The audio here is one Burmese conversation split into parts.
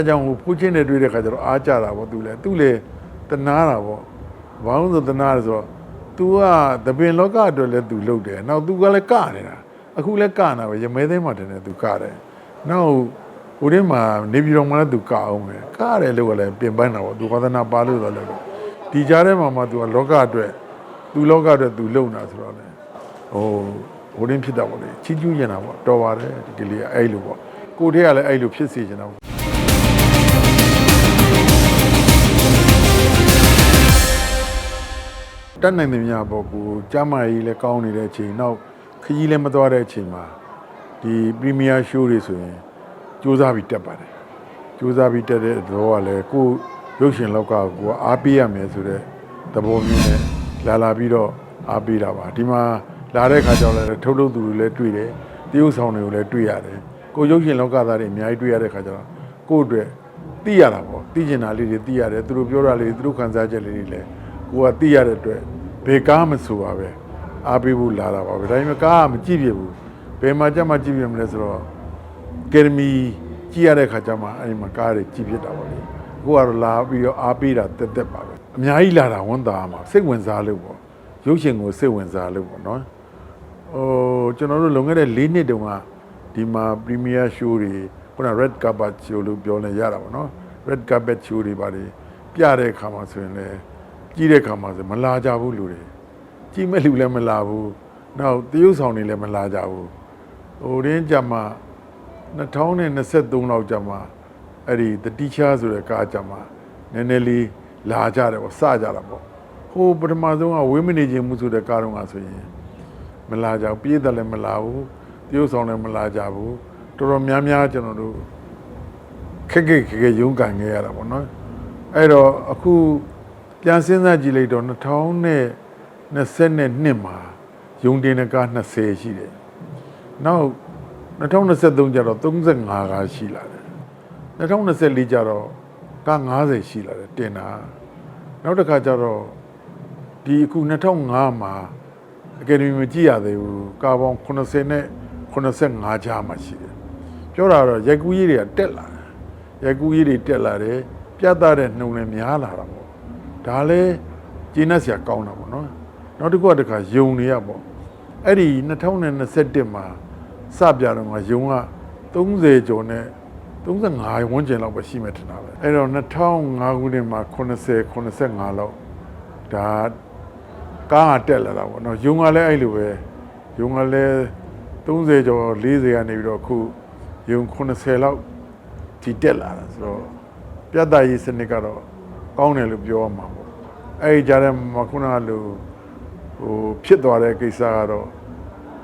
အဲကြောင့်ဟိုဖူးချင်းနဲ့တွေ့တဲ့ခါကျတော့အားကြတာပေါ့သူလည်းသူလည်းတနာတာပေါ့ဘာလို့ဆိုတနာလဲဆိုတော့ तू ကတပင်လောကအတွက်လည်း तू လုပ်တယ်နောက် तू ကလည်းကနေတာအခုလည်းကနာပဲရမဲသိမ်းမှတင်တယ် तू ကတယ်နောက်ဟိုထဲမှာနေပြည်တော်မှာလည်း तू ကအောင်ပဲကရတယ်လို့ကလည်းပြင်ပန်းတာပေါ့ तू ဝါသနာပါလို့တော့လည်းဒီကြားထဲမှာမှ तू ကလောကအတွက် तू လောကအတွက် तू လုံတာဆိုတော့လေဟိုဟိုရင်းဖြစ်တာပေါ့လေချီးကျူးနေတာပေါ့တော်ပါတယ်ဒီကလေးကအဲ့လိုပေါ့ကိုထဲကလည်းအဲ့လိုဖြစ်စေချင်တာပေါ့ တက်နိုင်တဲ့များပေါ့ကိုကျမ်းမာရေးလည်းကောင်းနေတဲ့အချိန်နောက်ခရီးလည်းမသွားတဲ့အချိန်မှာဒီပရီးမီးယားရှိုးတွေဆိုရင်စူးစမ်းပြီးတက်ပါတယ်စူးစမ်းပြီးတက်တဲ့တော့ကလည်းကိုရုပ်ရှင်လောက်ကကိုကအားပေးရမယ်ဆိုတဲ့သဘောမျိုးနဲ့လာလာပြီးတော့အားပေးတာပါဒီမှာလာတဲ့ခါကျတော့လည်းထုတ်လုပ်သူတွေလည်းတွေ့တယ်တရုပ်ဆောင်တွေကိုလည်းတွေ့ရတယ်ကိုရုပ်ရှင်လောကသားတွေအများကြီးတွေ့ရတဲ့ခါကျတော့ကိုယ့်အတွက်သိရတာပေါ့သိကျင်တာလေးတွေသိရတယ်သူတို့ပြောတာလေးတွေသူတို့ခံစားချက်လေးတွေလည်းကိုကသိရတဲ့အတွက် ဘယ်ကားမဆိုပါပဲအားပေးဖို့လာတာပါပဲဒါပေမဲ့ကားကမကြည့်ပြဘူးဘယ်မှာကြမှာကြည့်ပြမလဲဆိုတော့ကယ်ဒမီကြည့်ရတဲ့ခါကျမှအဲ့ဒီမှာကားတွေကြည့်ဖြစ်တာပါလေကိုကတော့လာပြီးတော့အားပေးတာတက်တက်ပါပဲအများကြီးလာတာဝန်တာမှာစိတ်ဝင်စားလို့ပေါ့ရုပ်ရှင်ကိုစိတ်ဝင်စားလို့ပေါ့နော်ဟိုကျွန်တော်တို့လွန်ခဲ့တဲ့၄နှစ်တုန်းကဒီမှာပရီးမီးယားရှိုးတွေခုန red carpet show လို့ပြောနေရတာပေါ့နော် red carpet show တွေပါလေပြတဲ့အခါမှာဆိုရင်လည်း ကြီးတဲ့ခါမှာဆိုမလာကြဘူးလူတွေကြီးမဲ့လူလည်းမလာဘူးနောက်တရုပ်ဆောင်တွေလည်းမလာကြဘူးဟိုရင်းကြမှာ2023လောက်ကြမှာအဲ့ဒီ The Teacher ဆိုတဲ့ကားကြမှာနည်းနည်းလေးလာကြတယ်ပေါ့စကြတာပေါ့ဟိုပထမဆုံးကဝင်းမနေခြင်းမှုဆိုတဲ့ကားတော့ကဆိုရင်မလာကြဘူးပြေးတယ်လည်းမလာဘူးတရုပ်ဆောင်လည်းမလာကြဘူးတော်တော်များများကျွန်တော်တို့ခက်ခက်ခက်ခက်ရုန်းကန်ခဲ့ရတာပေါ့နော်အဲ့တော့အခု ပြန်စဉ်းစားကြည့်လိုက်တော့2022မှာရုံတင်တဲ့ကား20ရှိတယ်နောက်2023ကျတော့35ကားရှိလာတယ်2024ကျတော့ကား90ရှိလာတယ်တင်တာနောက်တစ်ခါကျတော့ဒီအခု2005မှာအကယ်ဒမီမကြည့်ရသေးဘူးကားပေါင်း80နဲ့85ကြားမှာရှိတယ်ပြောတာတော့ရိုက်ကူးရေးတွေကတက်လာတယ်ရိုက်ကူးရေးတွေတက်လာတယ်ပြတ်သားတဲ့နှုံလည်းများလာတာပေါ့ ဒါလည်းကျင်းတ်ဆရာကောင်းတာပေါ့နော်နောက်တစ်ခုကတခါယုံနေရပေါ့အဲ့ဒီ2021မှာစပြတော့ကယုံက30ကျော်နဲ့35ဝန်းကျင်လောက်ပဲရှိမှထင်တာပဲအဲ့တော့2005ခုနှစ်မှာ80 85လောက်ဒါကားကတက်လာတာပေါ့နော်ယုံကလည်းအဲ့လိုပဲယုံကလည်း30ကျော်40ကနေပြီးတော့အခုယုံ80လောက်ဒီတက်လာတာဆိုတော့ပြတ်သားရေးစနစ်ကတော့ ကောင်းတယ်လို့ပြောရမှာပေါ့အဲ့ဒီကြားထဲမှာခုနကလိုဟိုဖြစ်သွားတဲ့ကိစ္စကတော့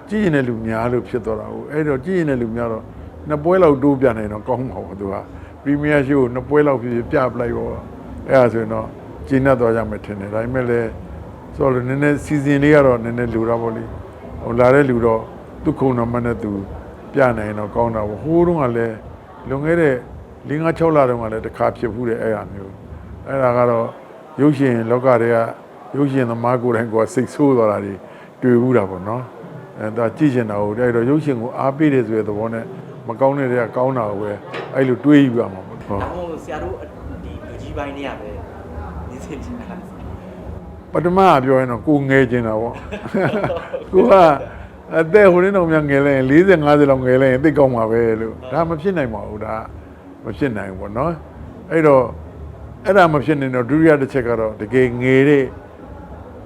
ကြည့်ရင်လည်းလူများလို့ဖြစ်သွားတာဟုတ်အဲ့တော့ကြည့်ရင်လည်းလူများတော့နှစ်ပွဲလောက်တိုးပြနိုင်တော့ကောင်းမှာပေါ့သူကပရီးမီးယားရှိုးကိုနှစ်ပွဲလောက်ဖြစ်ဖြစ်ပြပလိုက်ပေါ့အဲ့ဒါဆိုရင်တော့ကျင်းတ်သွားကြမယ်ထင်တယ်ဒါပေမဲ့လည်းဆိုတော့နည်းနည်းစီစဉ်လေးကတော့နည်းနည်းလူတာပေါ့လေဟိုလာတဲ့လူတော့သူခုံတော်မနဲ့သူပြနိုင်တော့ကောင်းတာပေါ့ဟိုးတုန်းကလည်းလွန်ခဲ့တဲ့၄၅6လတုန်းကလည်းတစ်ခါဖြစ်ဘူးတဲ့အဲ့အမျိုး အဲ့ဒါကတော့ရုပ်ရှင်လောကတွေကရုပ်ရှင်သမားကိုယ်တိုင်ကစိတ်ဆိုးသွားတာတွေတွေ့ဘူးတာပေါ့နော်အဲဒါကြည့်ချင်တာဟုတ်အဲ့တော့ရုပ်ရှင်ကိုအားပေးတယ်ဆိုတဲ့သဘောနဲ့မကောင်းတဲ့တွေကကောင်းတာကိုပဲအဲ့လိုတွေးယူရမှာပေါ့ဟုတ်။ဟိုဆရာတို့ဒီလူကြီးပိုင်းတွေကပဲနေစင်ချင်တာပထမကပြောရင်တော့ကိုငယ်ချင်တာပေါ့ကိုကအသက်ဟိုနေ့တော့များငယ်လဲရင်40 50လောက်ငယ်လဲရင်သိကောင်းမှာပဲလို့ဒါမဖြစ်နိုင်ပါဘူးဒါမဖြစ်နိုင်ဘူးပေါ့နော်အဲ့တော့ အဲ့ဒါမဖြစ်နိုင်တော့ဒုတိယတစ်ချက်ကတော့တကယ်ငယ်တဲ့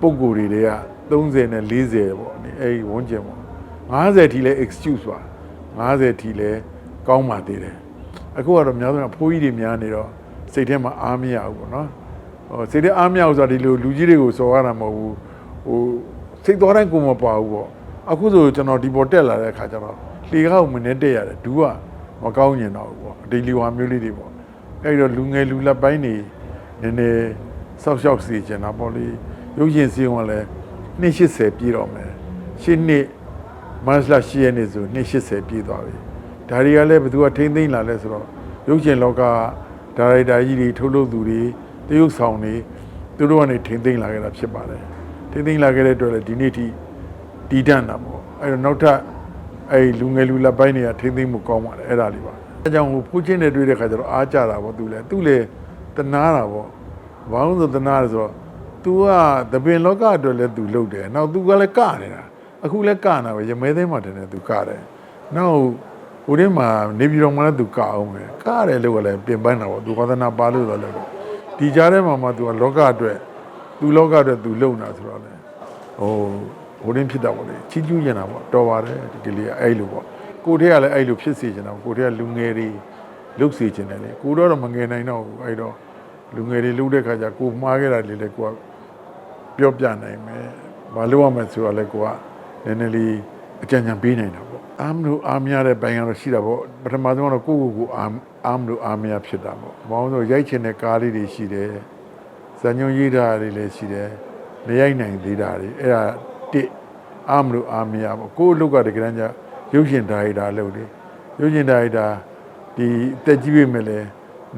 ပုံကိုယ်တွေတွေက30နဲ့40ပေါ့ဒီအဲ့ဒီဝန်းကျင်ပေါ့50ထိလဲ excuse ပါ50ထိလဲကောင်းပါသေးတယ်အခုကတော့များသောအားဖြင့်ဖိုးကြီးတွေများနေတော့စိတ်ထဲမှာအားမရဘူးပေါ့နော်ဟိုစိတ်ထဲအားမရဘူးဆိုတာဒီလိုလူကြီးတွေကိုစော်ရတာမဟုတ်ဘူးဟိုစိတ်တော်တိုင်းကိုမပါဘူးပေါ့အခုဆိုကျွန်တော်ဒီပေါ်တက်လာတဲ့အခါကျတော့လေကားကိုမနေတက်ရတယ်ဒူးကမကောင်းညင်တော့ဘူးပေါ့ဒီလီဝါမျိုးလေးတွေပေါ့ အဲ့တော့လူငယ်လူလက်ပိုင်းနေနည်းနည်းစောက်ရှောက်စီကျင်တာပေါ့လေရုပ်ရှင်စီကလည်း280ပြည့်တော့မယ်ရှင်းနှစ်မတ်လ10ရက်နေ့ဆို280ပြည့်သွားပြီဒါတွေကလည်းဘယ်သူကထိမ့်သိမ့်လာလဲဆိုတော့ရုပ်ရှင်လောကဒါရိုက်တာကြီးတွေထုတ်လုပ်သူတွေတရုတ်ဆောင်နေသူတို့ကနေထိမ့်သိမ့်လာခဲ့တာဖြစ်ပါတယ်ထိမ့်သိမ့်လာခဲ့တဲ့အတွက်လည်းဒီနေ့ထိတည်တံ့တာပေါ့အဲ့တော့နောက်ထပ်အဲ့လူငယ်လူလက်ပိုင်းတွေကထိမ့်သိမ့်မှုကောင်းပါတယ်အဲ့ဒါလေးပါ အဲကြောင့်ဟိုဖူးချင်းနဲ့တွေ့တဲ့ခါကျတော့အားကြတာပေါ့သူလည်းသူလည်းတနာတာပေါ့ဘာလို့လဲဆိုတနာတယ်ဆိုတော့ तू ကသပင်လောကအတွက်လည်း तू လုပ်တယ်နောက် तू ကလည်းကနေတာအခုလည်းကနာပဲရမဲသိမ်းမှတင်တယ် तू ကတယ်နောက်ဟိုထဲမှာနေပြည်တော်မှာလည်း तू ကအောင်ပဲကတယ်လို့ကလည်းပြင်ပန်းတာပေါ့ तू ဝါသနာပါလို့တော့လည်းဒီကြားထဲမှာမှ तू ကလောကအတွက် तू လောကအတွက် तू လုံတာဆိုတော့လေဟိုဟိုရင်းဖြစ်တာပေါ့လေချီးကျူးနေတာပေါ့တော်ပါတယ်ဒီကလေးကအဲ့လိုပေါ့ ကိုတည်းကလည်းအဲ့လိုဖြစ်စေချင်တာပေါ့ကိုတည်းကလူငယ်တွေလုတ်စေချင်တယ်လေကိုတော့တော့မငယ်နိုင်တော့ဘူးအဲ့တော့လူငယ်တွေလုတဲ့ခါကျကိုမှားခဲ့တာလေးလေကိုကပြောပြနိုင်မယ်။ဘာလို့ရမလဲဆိုတော့လေကိုကနည်းနည်းလေးအကြံဉာဏ်ပေးနိုင်တာပေါ့။အားမလို့အားမရတဲ့ဘိုင်ကတော့ရှိတာပေါ့။ပထမဆုံးကတော့ကိုယ့်ကိုယ်ကိုအားအားမလို့အားမရဖြစ်တာပေါ့။ဘာလို့လဲဆိုရိုက်ချင်တဲ့ကားလေးတွေရှိတယ်။ဇာညုံရေးတာတွေလည်းရှိတယ်။မရိုက်နိုင်သေးတာတွေအဲ့ဒါတစ်အားမလို့အားမရပေါ့။ကိုယ့်အလုပ်ကတကယ်တမ်းကျ ရုပ်ရှင်ဒါရိုက်တာလုပ်တယ်။ရုပ်ရှင်ဒါရိုက်တာဒီအသက်ကြီးပြီမဲ့လဲ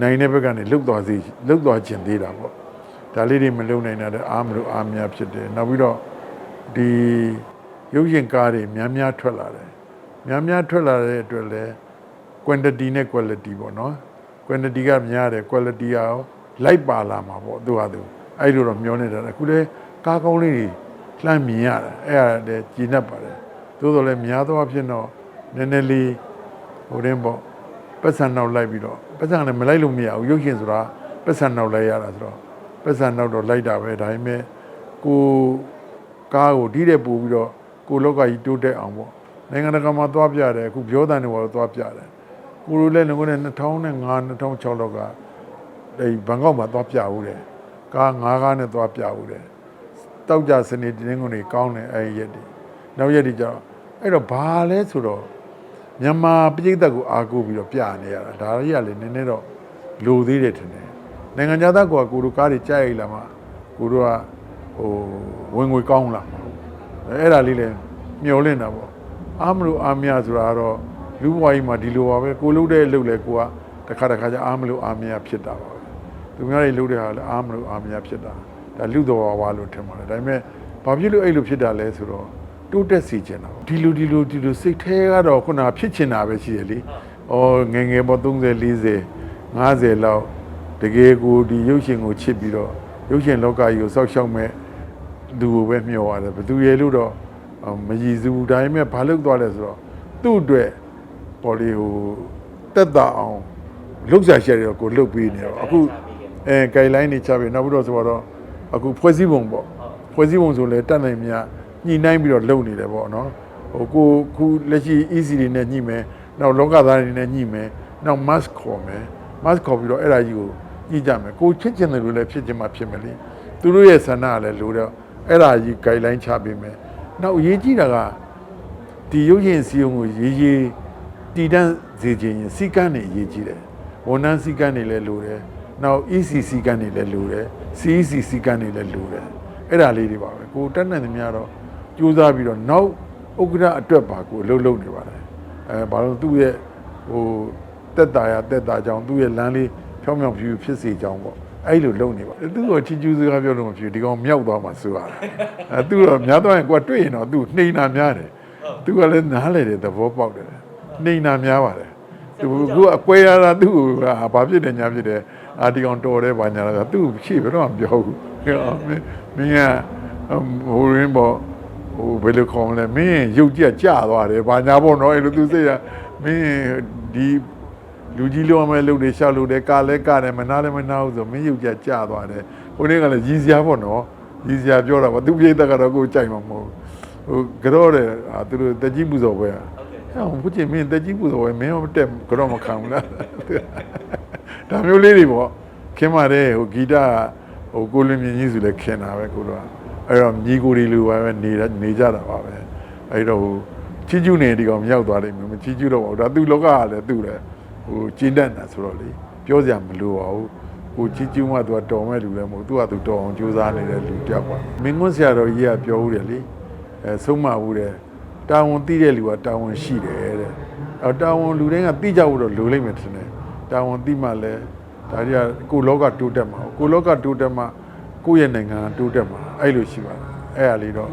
နိုင်တဲ့ဘက်ကနေလှုပ်သွားစီလှုပ်သွားခြင်းသေးတာပေါ့။ဒါလေးတွေမလုံနိုင်တာတဲ့အားမလို့အားများဖြစ်တယ်နောက်ပြီးတော့ဒီရုပ်ရှင်ကားတွေများများထွက်လာတယ်များများထွက်လာတဲ့အတွက်လဲ quantity နဲ့ quality ပေါ့နော် quantity ကများတယ် quality ကရောလိုက်ပါလာမှာပေါ့သူဟာသူအဲ့လိုတော့မျောနေတာအခုလဲကားကောင်းလေးတွေလှမ်းမြင်ရတယ်အဲ့ဒါလည်းကြည်နပ်ပါတယ် သို့တော်လည်းများသောအားဖြင့်တော့နည်းနည်းလေးဟိုတင်းပေါ့ပတ်စံနောက်လိုက်ပြီးတော့ပတ်စံလည်းမလိုက်လို့မရဘူးရုပ်ရှင်ဆိုတာပတ်စံနောက်လိုက်ရတာဆိုတော့ပတ်စံနောက်တော့လိုက်တာပဲဒါပေမဲ့ကိုကားကိုဒီတဲ့ပို့ပြီးတော့ကိုလောက်ကကြီးတိုးတက်အောင်ပေါ့နိုင်ငံတကာမှာသွားပြတယ်အခုပြောတဲ့နေတော့သွားပြတယ်ကိုလိုလည်းငွေနဲ့2005 2006လောက်ကအဲဘန်ကောက်မှာသွားပြဦးတယ်ကား၅ကားနဲ့သွားပြဦးတယ်တောက်ကြစနေတင်းကုန်တွေကောင်းတယ်အဲရက်တွေနောက်ရက်တွေကျတော့ အဲ့တော့ဘာလဲဆိုတော့မြန်မာပြည်သက်ကိုအားကိုးပြီးတော့ပြနေရတာဒါကြီးကလည်းနည်းနည်းတော့လိုသေးတယ်ထင်တယ်နိုင်ငံခြားသားကကိုတို့ကားတွေကြိုက်ရလာမှကိုတို့ကဟိုဝင်ငွေကောင်းလာမှာအဲ့ဒါလေးလည်းမျောလင့်တာပေါ့အားမလို့အားမရဆိုတာကတော့လူဘဝကြီးမှာဒီလိုပါပဲကိုလှုပ်တဲ့အလုပ်လဲကိုကတစ်ခါတစ်ခါကျအားမလို့အားမရဖြစ်တာပါပဲသူများတွေလှုပ်တဲ့ဟာလည်းအားမလို့အားမရဖြစ်တာဒါလူတော်ဝါလို့ထင်ပါတယ်ဒါပေမဲ့ဘာဖြစ်လို့အဲ့လိုဖြစ်တာလဲဆိုတော့ တိုးတက်စီချင်တာပေါ့ဒီလိုဒီလိုဒီလိုစိတ်แท้ကတော့ခုနကဖြစ်ချင်တာပဲရှိတယ်လေဩငယ်ငယ်ပေါ့30 40 50လောက်တကယ်ကိုဒီရုပ်ရှင်ကိုချစ်ပြီးတော့ရုပ်ရှင်လောကကြီးကိုစောက်ရှောက်မဲ့သူကိုပဲမျှော်ရတယ်ဘယ်သူရဲ့လို့တော့အော်မရည်စူးဒါပေမဲ့ဘာလုပ်သွားလဲဆိုတော့သူ့အတွက်ပေါ်လီဟိုတက်တာအောင်လှုပ်ရှားရှက်ရတော့ကိုလှုပ်ပြီးနေတော့အခုအဲဂိုင်လိုင်းတွေချပြီးနောက်ပြီးတော့ဆိုတော့အခုဖွဲ့စည်းပုံပေါ့ဖွဲ့စည်းပုံဆိုလဲတက်နိုင်မြ ညှိနှိုင်းပြီးတော့လုပ်နေတယ်ပေါ့နော်ဟိုကိုခုလက်ရှိ EC တွေနဲ့ညှိမယ်နောက်လောကသားတွေနဲ့ညှိမယ်နောက် mask ခေါ်မယ် mask ခေါ်ပြီးတော့အဲ့ဒါကြီးကိုကြည့်ကြမယ်ကိုချစ်ချင်တယ်လို့လည်းဖြစ်ချင်မှဖြစ်မယ်လေသူတို့ရဲ့ဆန္ဒကလည်းလိုတော့အဲ့ဒါကြီး guideline ချပေးမယ်နောက်အရေးကြီးတာကဒီရုပ်ရှင်စီယုံကိုရေးရေးတည်တံ့စေခြင်းရင်စီကန်းနေအရေးကြီးတယ်ဝန်ထမ်းစီကန်းနေလည်းလိုတယ်နောက် EC စီကန်းနေလည်းလိုတယ် CEC စီကန်းနေလည်းလိုတယ်အဲ့ဒါလေးတွေပါပဲကိုတက်နိုင်သမျှတော့ ကြိုးစားပြီးတော့နောက်ဥက္ကဋ္ဌအတွက်ပါကိုအလုပ်လုပ်နေပါတယ်အဲဘာလို့သူ့ရဲ့ဟိုတက်တာရတက်တာကြောင့်သူ့ရဲ့လမ်းလေးဖြောင်းဖြောင်းဖြူဖြူဖြစ်စေကြောင်းပေါ့အဲ့လိုလုပ်နေပါသူ့ကိုချီကျူးစကားပြောလို့မဖြစ်ဒီကောင်မြောက်သွားမှဆိုရတယ်အဲသူတော့များတော့ရင်ကိုကတွေ့ရင်တော့သူနှိမ်နာများတယ်သူကလည်းနားလေတယ်သဘောပေါက်တယ်နှိမ်နာများပါတယ်သူကအကွဲရတာသူ့ကိုဘာဖြစ်တယ်ညာဖြစ်တယ်အာဒီကောင်တော်တယ်ဘာညာလဲသူ့ရှိဘယ်တော့မှပြောဘူးမင်းကဟိုရင်းပေါ့ ဟိုဘယ်လိုခေါ်မလဲမင်းရုပ်ကြကြသွားတယ်ဘာညာပေါ့နော်အဲ့လိုသူစိတ်ကမင်းဒီလူကြီးလုံးမဲ့လုပ်တွေရှောက်လို့တယ်ကာလဲကာတယ်မနာလည်းမနာဘူးဆိုမင်းရုပ်ကြကြသွားတယ်ဟိုနေ့ကလည်းရည်စရာပေါ့နော်ရည်စရာပြောတာပါသူပြိတ္တကတော့ကိုယ်ကြိုက်မှာမဟုတ်ဘူးဟိုကြော့တယ်အာသူတို့တက်ကြီးပူဇော်ပွဲอ่ะဟဲ့ဘုချင်းမင်းတက်ကြီးပူဇော်ပွဲမင်းမတက်ကြော့မခံဘူးလားဒါမျိုးလေးတွေပေါ့ခင်ပါတယ်ဟိုဂီတဟိုကိုလင်းမြင့်ကြီးဆိုလည်းခင်တာပဲကိုတော့ အဲ့တော့ညီကိုတွေလိုပါပဲနေနေကြတာပါပဲအဲ့တော့ဟိုချီကျူးနေဒီကောင်မြောက်သွားလိမ့်မယ်မချီကျူးတော့ဘူးဒါသူ့လောကကလည်းသူ့တယ်ဟိုကျင်းတတ်တာဆိုတော့လေပြောစရာမလိုပါဘူးဟိုကြီးကျူးမှသူကတော်မဲ့လူလည်းမဟုတ်သူကသူတော်အောင်ကြိုးစားနေတဲ့လူတယောက်ပါမင်းကွန်းဆရာတော်ကြီးကပြောဦးတယ်လေအဲဆုံးမဦးတယ်တာဝန်သိတဲ့လူကတာဝန်ရှိတယ်တဲ့အဲတာဝန်လူတိုင်းကသိကြဖို့တော့လိုလိမ့်မယ်ထင်တယ်တာဝန်သိမှလည်းဒါတွေကကိုလောကတိုးတက်မှာကိုလောကတိုးတက်မှ ကိုယ့်ရဲ့နိုင်ငံတိုးတက်မှာအဲ့လိုရှိပါတယ်အဲ့ဒါလေးတော့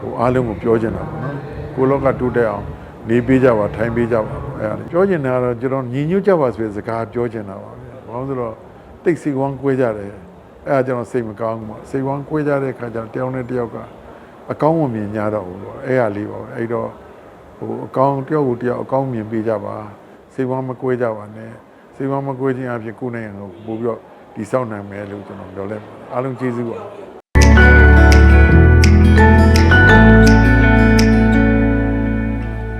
ဟိုအားလုံးကိုပြောချင်တာပေါ့နော်ကိုလောကတိုးတက်အောင်နေပေးကြပါထိုင်ပေးကြပါအဲအဲ့ဒါလေပြောချင်တာကတော့ကျွန်တော်ညီညွတ်ကြပါဆိုတဲ့စကားပြောချင်တာပါပဲဘာလို့လဲဆိုတော့တိတ်စီဝမ်းကွဲကြတယ်အဲ့ဒါကျွန်တော်စိတ်မကောင်းဘူးပေါ့စိတ်ဝမ်းကွဲကြတဲ့ခါကျတော့တယောက်နဲ့တယောက်ကအကောင်းမမြင်ကြတော့ဘူးပေါ့အဲ့ဒါလေးပါပဲအဲ့တော့ဟိုအကောင်းတယောက်ကိုတယောက်အကောင်းမြင်ပေးကြပါစိတ်ဝမ်းမကွဲကြပါနဲ့စိတ်ဝမ်းမကွဲခြင်းအဖြစ်ကိုယ်နဲ့ကိုပို့ပြီးတော့ ဒီဆောက်နိုင်မယ်လို့ကျွန်တော်ပြောလိုက်ပါတယ်အားလုံးကျေးဇူးပါ